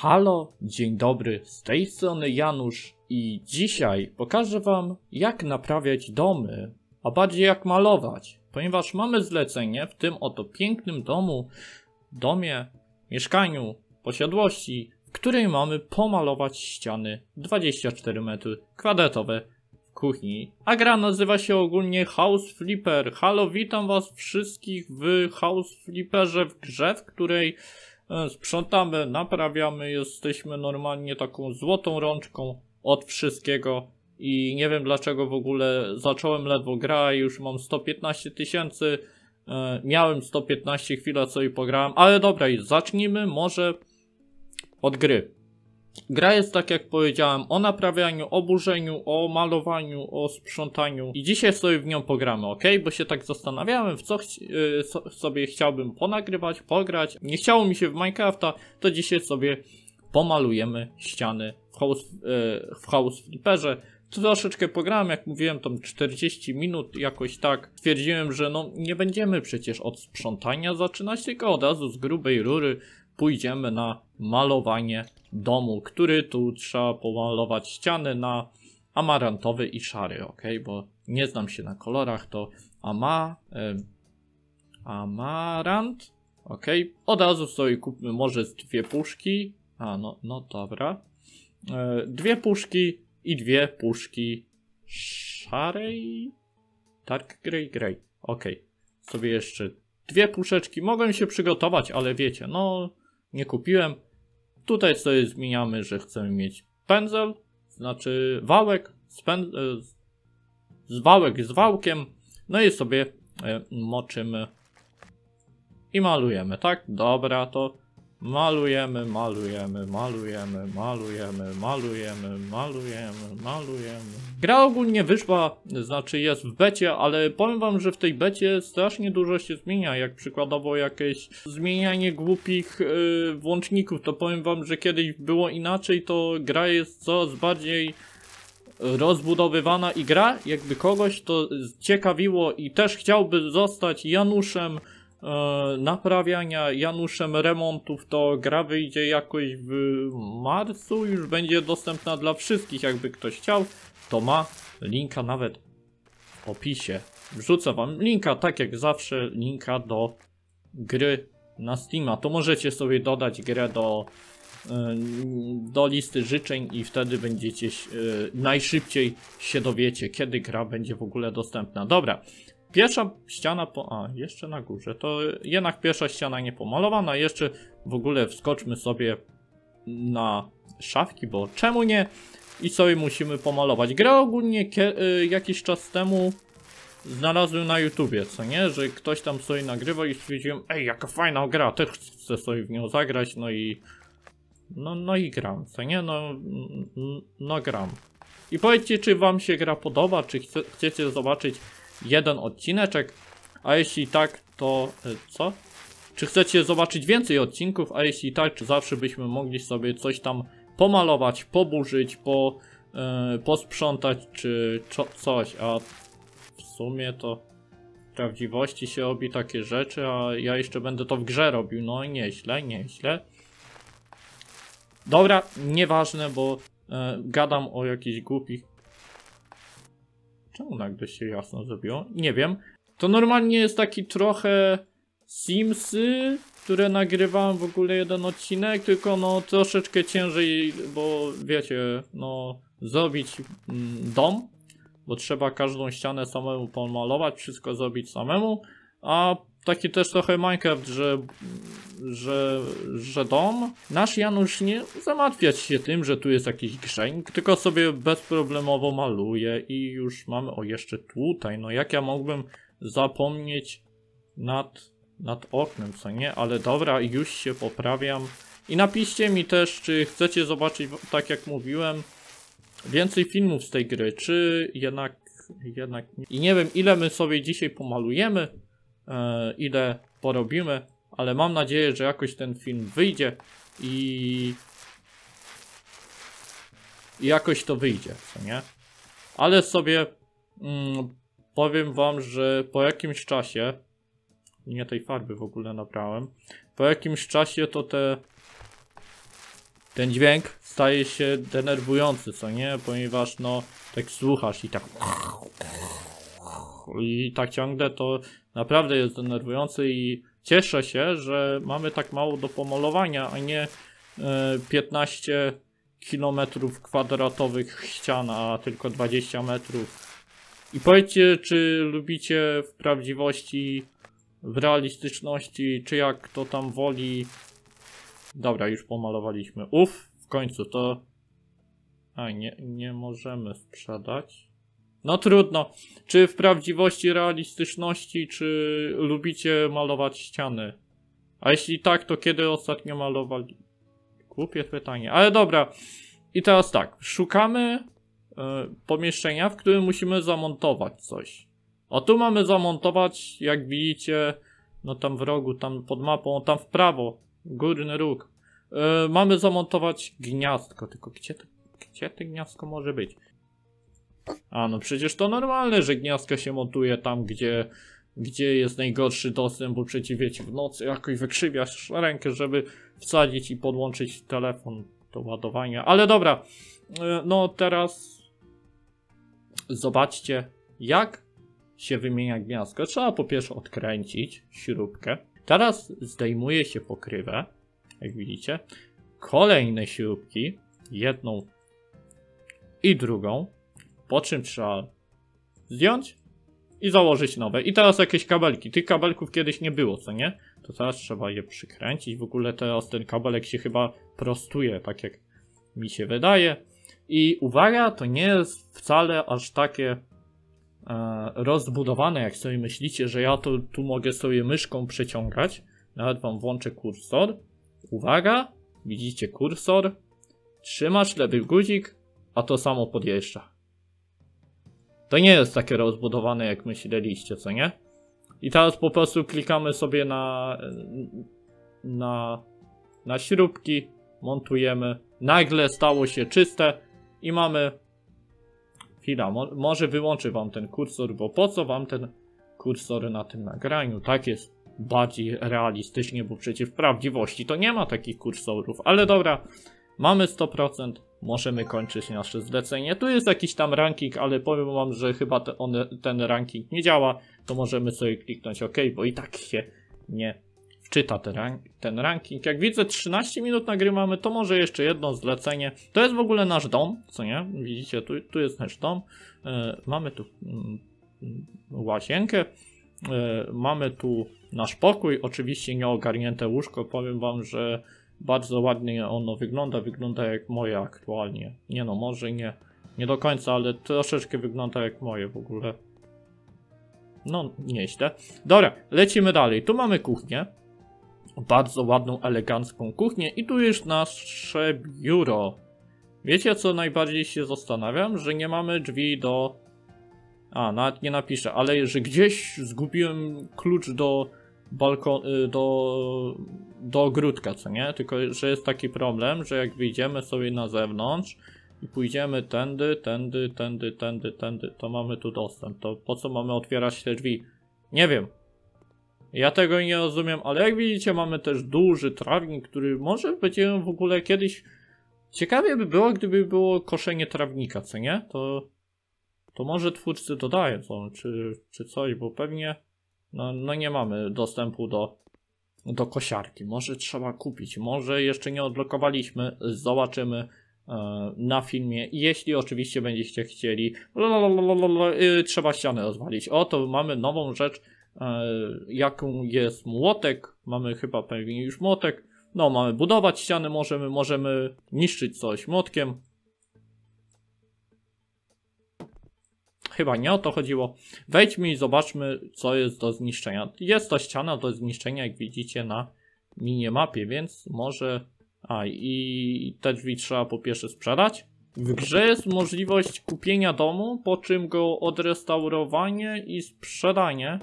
Halo, dzień dobry, z tej strony Janusz i dzisiaj pokażę wam jak naprawiać domy, a bardziej jak malować, ponieważ mamy zlecenie w tym oto pięknym domu, domie, mieszkaniu, posiadłości, w której mamy pomalować ściany 24 metry kwadratowe w kuchni. A gra nazywa się ogólnie House Flipper. Halo, witam was wszystkich w House Flipperze w grze, w której sprzątamy, naprawiamy, jesteśmy normalnie taką złotą rączką od wszystkiego i nie wiem dlaczego w ogóle zacząłem ledwo grać, już mam 115 tysięcy, e, miałem 115 chwila co i pograłem, ale dobra zacznijmy może od gry. Gra jest tak jak powiedziałem o naprawianiu, o burzeniu, o malowaniu, o sprzątaniu i dzisiaj sobie w nią pogramy, ok? Bo się tak zastanawiałem w co ch y so sobie chciałbym ponagrywać, pograć. Nie chciało mi się w Minecrafta, to dzisiaj sobie pomalujemy ściany w House, y w house Flipperze. Troszeczkę pograłem, jak mówiłem, tam 40 minut, jakoś tak. Stwierdziłem, że no nie będziemy przecież od sprzątania zaczynać, tylko od razu z grubej rury pójdziemy na malowanie domu, który tu trzeba pomalować ściany na amarantowy i szary, ok? Bo nie znam się na kolorach, to ama, y, amarant, ok? Od razu sobie kupmy może dwie puszki, a no, no dobra, y, dwie puszki i dwie puszki szarej, dark grey, grey, ok? Sobie jeszcze dwie puszeczki, mogłem się przygotować, ale wiecie, no nie kupiłem. Tutaj sobie zmieniamy, że chcemy mieć pędzel, znaczy wałek z, pęd e, z wałek z wałkiem. No i sobie e, moczymy i malujemy, tak? Dobra, to Malujemy, malujemy, malujemy, malujemy, malujemy, malujemy, malujemy. Gra ogólnie wyszła, znaczy jest w becie, ale powiem wam, że w tej becie strasznie dużo się zmienia, jak przykładowo jakieś zmienianie głupich yy, włączników, to powiem wam, że kiedyś było inaczej, to gra jest coraz bardziej rozbudowywana i gra jakby kogoś to ciekawiło i też chciałby zostać Januszem naprawiania Januszem remontów, to gra wyjdzie jakoś w marcu, już będzie dostępna dla wszystkich, jakby ktoś chciał, to ma linka nawet w opisie. Wrzucę wam linka, tak jak zawsze, linka do gry na Steama. To możecie sobie dodać grę do, e, do listy życzeń i wtedy będziecie e, najszybciej się dowiecie, kiedy gra będzie w ogóle dostępna. Dobra, Pierwsza ściana po... A, jeszcze na górze. To jednak pierwsza ściana nie pomalowana. Jeszcze w ogóle wskoczmy sobie na szafki, bo czemu nie? I sobie musimy pomalować. Grę ogólnie y, jakiś czas temu znalazłem na YouTubie, co nie? Że ktoś tam sobie nagrywa i stwierdziłem, ej, jaka fajna gra, też chcę sobie w nią zagrać, no i... No, no i gram, co nie? No, no gram. I powiedzcie, czy wam się gra podoba, czy chce, chcecie zobaczyć jeden odcineczek, a jeśli tak, to e, co? Czy chcecie zobaczyć więcej odcinków, a jeśli tak, czy zawsze byśmy mogli sobie coś tam pomalować, poburzyć, po, yy, posprzątać, czy coś, a w sumie to prawdziwości się robi takie rzeczy, a ja jeszcze będę to w grze robił, no nieźle, nieźle. Dobra, nieważne, bo yy, gadam o jakichś głupich Czemu nagle się jasno zrobiło? Nie wiem. To normalnie jest taki trochę Simsy, które nagrywałem w ogóle jeden odcinek, tylko no troszeczkę ciężej, bo wiecie, no zrobić mm, dom, bo trzeba każdą ścianę samemu pomalować, wszystko zrobić samemu, a taki też trochę Minecraft, że, że, że dom. Nasz Janusz nie zamartwiać się tym, że tu jest jakiś grzęk, tylko sobie bezproblemowo maluje i już mamy, o jeszcze tutaj, no jak ja mógłbym zapomnieć nad, nad oknem, co nie? Ale dobra, już się poprawiam. I napiszcie mi też, czy chcecie zobaczyć, tak jak mówiłem, więcej filmów z tej gry, czy jednak, jednak nie. I nie wiem, ile my sobie dzisiaj pomalujemy, ile porobimy, ale mam nadzieję, że jakoś ten film wyjdzie i, i jakoś to wyjdzie, co nie? Ale sobie mm, powiem wam, że po jakimś czasie, nie tej farby w ogóle nabrałem, po jakimś czasie to te ten dźwięk staje się denerwujący, co nie? Ponieważ no, tak słuchasz i tak i tak ciągle to naprawdę jest denerwujące i cieszę się, że mamy tak mało do pomalowania, a nie e, 15 kilometrów kwadratowych ścian, a tylko 20 metrów. I powiedzcie, czy lubicie w prawdziwości, w realistyczności, czy jak to tam woli. Dobra, już pomalowaliśmy. Uf, w końcu to... A, nie, nie możemy sprzedać. No trudno. Czy w prawdziwości, realistyczności, czy lubicie malować ściany? A jeśli tak, to kiedy ostatnio malowali? Głupie pytanie. Ale dobra. I teraz tak. Szukamy y, pomieszczenia, w którym musimy zamontować coś. O tu mamy zamontować, jak widzicie, no tam w rogu, tam pod mapą, tam w prawo, górny róg. Y, mamy zamontować gniazdko, tylko gdzie to, gdzie to gniazdko może być? A no przecież to normalne, że gniazdka się montuje tam, gdzie, gdzie jest najgorszy dostęp, bo przecież wiecie, w nocy jakoś wykrzywiasz rękę, żeby wsadzić i podłączyć telefon do ładowania. Ale dobra, e, no teraz zobaczcie, jak się wymienia gniazdko. Trzeba po pierwsze odkręcić śrubkę. Teraz zdejmuje się pokrywę, jak widzicie. Kolejne śrubki, jedną i drugą po czym trzeba zdjąć i założyć nowe. I teraz jakieś kabelki. Tych kabelków kiedyś nie było, co nie? To teraz trzeba je przykręcić. W ogóle teraz ten kabelek się chyba prostuje, tak jak mi się wydaje. I uwaga, to nie jest wcale aż takie e, rozbudowane, jak sobie myślicie, że ja to tu mogę sobie myszką przeciągać. Nawet wam włączę kursor. Uwaga, widzicie kursor. Trzymasz lewy guzik, a to samo podjeżdża. To nie jest takie rozbudowane jak myśleliście, co nie? I teraz po prostu klikamy sobie na, na, na śrubki, montujemy. Nagle stało się czyste i mamy... Chwila, mo może wyłączę wam ten kursor, bo po co wam ten kursor na tym nagraniu? Tak jest bardziej realistycznie, bo przecież w prawdziwości to nie ma takich kursorów. Ale dobra, mamy 100% możemy kończyć nasze zlecenie. Tu jest jakiś tam ranking, ale powiem wam, że chyba te, on, ten ranking nie działa, to możemy sobie kliknąć OK, bo i tak się nie wczyta ten, rank, ten ranking. Jak widzę 13 minut nagrywamy, to może jeszcze jedno zlecenie. To jest w ogóle nasz dom, co nie? Widzicie, tu, tu jest nasz dom. E, mamy tu mm, łazienkę. E, mamy tu nasz pokój, oczywiście nieogarnięte łóżko. Powiem wam, że bardzo ładnie ono wygląda, wygląda jak moje aktualnie. Nie no, może nie, nie do końca, ale troszeczkę wygląda jak moje w ogóle. No, nieźle. Dobra, lecimy dalej. Tu mamy kuchnię. Bardzo ładną, elegancką kuchnię i tu jest nasze biuro. Wiecie co najbardziej się zastanawiam? Że nie mamy drzwi do... A, nawet nie napiszę, ale że gdzieś zgubiłem klucz do balkon, y, do, do ogródka, co nie? Tylko, że jest taki problem, że jak wyjdziemy sobie na zewnątrz i pójdziemy tędy, tędy, tędy, tędy, tędy, to mamy tu dostęp. To po co mamy otwierać te drzwi? Nie wiem. Ja tego nie rozumiem, ale jak widzicie mamy też duży trawnik, który może będziemy w ogóle kiedyś... Ciekawie by było, gdyby było koszenie trawnika, co nie? To, to może twórcy dodają, czy, czy coś, bo pewnie no, no nie mamy dostępu do, do kosiarki. Może trzeba kupić, może jeszcze nie odblokowaliśmy, zobaczymy e, na filmie. Jeśli oczywiście będziecie chcieli, y, trzeba ścianę rozwalić. Oto mamy nową rzecz, e, jaką jest młotek. Mamy chyba pewnie już młotek. No, mamy budować ściany, możemy, możemy niszczyć coś młotkiem. Chyba nie o to chodziło. Wejdźmy i zobaczmy, co jest do zniszczenia. Jest to ściana do zniszczenia, jak widzicie na minimapie, więc może... A, i te drzwi trzeba po pierwsze sprzedać. W grze jest możliwość kupienia domu, po czym go odrestaurowanie i sprzedanie.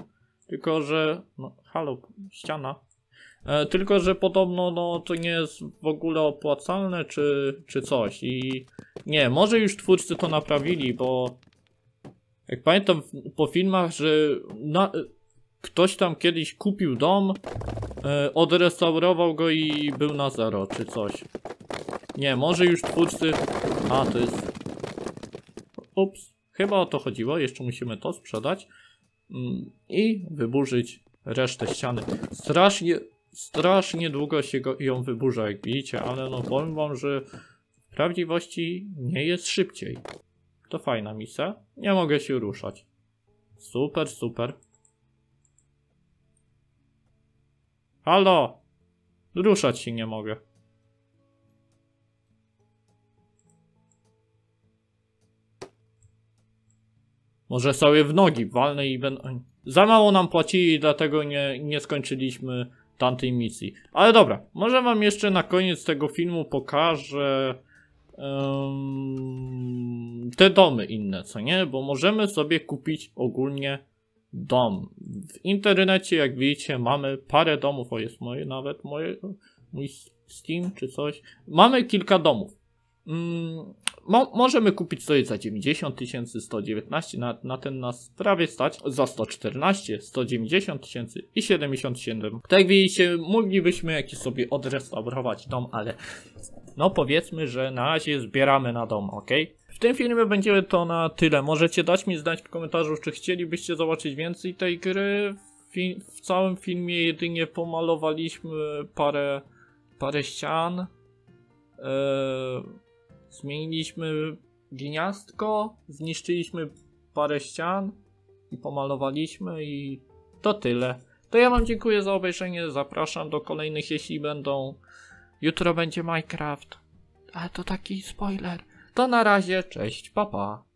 Tylko, że... No, halo, ściana. E, tylko, że podobno no, to nie jest w ogóle opłacalne, czy, czy coś. I nie, może już twórcy to naprawili, bo jak pamiętam po filmach, że na, ktoś tam kiedyś kupił dom, e, odrestaurował go i był na zero, czy coś. Nie, może już twórcy... A, to jest... Ups. Chyba o to chodziło. Jeszcze musimy to sprzedać. Mm, I wyburzyć resztę ściany. Strasznie, strasznie długo się go, ją wyburza, jak widzicie, ale no powiem wam, że w prawdziwości nie jest szybciej. To fajna misja. Nie mogę się ruszać. Super, super. Halo! Ruszać się nie mogę. Może sobie w nogi walnę i będę... Za mało nam płacili, dlatego nie, nie skończyliśmy tamtej misji. Ale dobra, może wam jeszcze na koniec tego filmu pokażę te domy inne, co nie? Bo możemy sobie kupić ogólnie dom. W internecie, jak widzicie, mamy parę domów, o jest moje nawet, moje, mój Steam czy coś. Mamy kilka domów. Mm, mo możemy kupić sobie za 90 tysięcy, 119, na, na ten nas prawie stać, za 114, 190 tysięcy i 77. Tak jak widzicie, moglibyśmy jakiś sobie odrestaurować dom, ale no powiedzmy, że na razie zbieramy na dom, ok? W tym filmie będzie to na tyle. Możecie dać mi znać w komentarzu, czy chcielibyście zobaczyć więcej tej gry. W, całym filmie jedynie pomalowaliśmy parę, parę ścian. Eee, zmieniliśmy gniazdko, zniszczyliśmy parę ścian i pomalowaliśmy i to tyle. To ja wam dziękuję za obejrzenie, zapraszam do kolejnych jeśli będą. Jutro będzie Minecraft. Ale to taki spoiler. To na razie, cześć, papa. Pa.